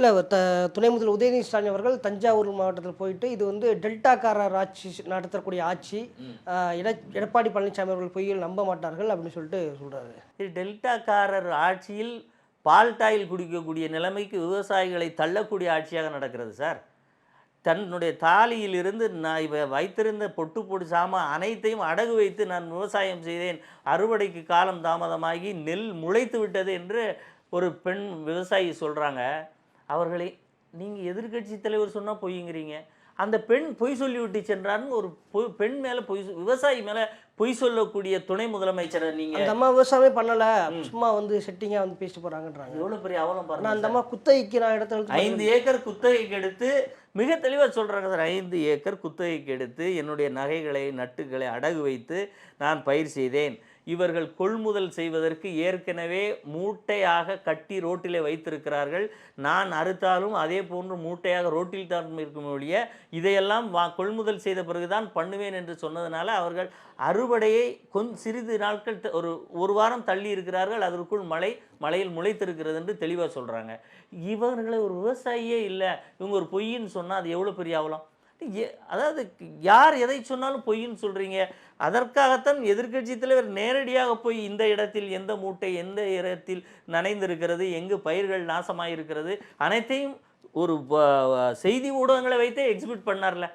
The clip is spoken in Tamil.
இல்லை த துணை முதல்வர் உதயநிதி ஸ்டாலின் அவர்கள் தஞ்சாவூர் மாவட்டத்தில் போயிட்டு இது வந்து டெல்டாக்காரர் ஆட்சி நடத்தக்கூடிய ஆட்சி எட எடப்பாடி பழனிசாமி அவர்கள் பொய்யில் நம்ப மாட்டார்கள் அப்படின்னு சொல்லிட்டு சொல்கிறாரு இது டெல்டாக்காரர் ஆட்சியில் பால்டாயில் குடிக்கக்கூடிய நிலைமைக்கு விவசாயிகளை தள்ளக்கூடிய ஆட்சியாக நடக்கிறது சார். தன்னுடைய தாலியிலிருந்து நான் இவ வைத்திருந்த பொட்டு பொடி சாமான் அனைத்தையும் அடகு வைத்து நான் விவசாயம் செய்தேன். அறுவடைக்கு காலம் தாமதமாகி நெல் முளைத்து விட்டது என்று ஒரு பெண் விவசாயி சொல்கிறாங்க அவர்களை நீங்கள் எதிர்க்கட்சி தலைவர் சொன்னால் பொய்யுங்கிறீங்க அந்த பெண் பொய் சொல்லிவிட்டு சென்றார்னு ஒரு பொய் பெண் மேலே பொய் விவசாயி மேலே பொய் சொல்லக்கூடிய துணை முதலமைச்சரை நீங்கள் அந்த அம்மா விவசாயமே பண்ணல. சும்மா வந்து செட்டிங்காக வந்து பேசிட்டு போறாங்கன்றாங்க எவ்வளோ பெரிய அவலம் நான் பாருங்க அந்த அம்மா குத்தகைக்கு நான் இடத்துல ஐந்து ஏக்கர் குத்தகைக்கு எடுத்து மிக தெளிவாக சொல்கிறாங்க சார். ஐந்து ஏக்கர் குத்தகைக்கு எடுத்து என்னுடைய நகைகளை நட்டுகளை அடகு வைத்து நான் பயிர் செய்தேன். இவர்கள் கொள்முதல் செய்வதற்கு ஏற்கனவே மூட்டையாக கட்டி ரோட்டிலே வைத்திருக்கிறார்கள். நான் அறுத்தாலும் அதே போன்று மூட்டையாக ரோட்டில் தான் இருக்கும் ஒழிய இதையெல்லாம் வா கொள்முதல் செய்த பிறகுதான் பண்ணுவேன் என்று சொன்னதுனால அவர்கள் அறுவடையை கொஞ் சிறிது நாட்கள் ஒரு ஒரு வாரம் தள்ளி இருக்கிறார்கள். அதற்குள் மழை மழையில் முளைத்திருக்கிறது என்று தெளிவாக சொல்கிறாங்க இவர்களை ஒரு விவசாயியே இல்லை. இவங்க ஒரு பொய்ன்னு சொன்னால் அது எவ்வளோ பெரிய அவலம்? அதாவது யார் எதை சொன்னாலும் பொய்ன்னு சொல்கிறீங்க அதற்காகத்தான் எதிர்க்கட்சி தலைவர் நேரடியாக போய் இந்த இடத்தில் எந்த மூட்டை எந்த இடத்தில் நனைந்திருக்கிறது எங்கு பயிர்கள் நாசமாயிருக்கிறது அனைத்தையும் ஒரு செய்தி ஊடகங்களை வைத்தே எக்ஸிபிட் பண்ணார்ல.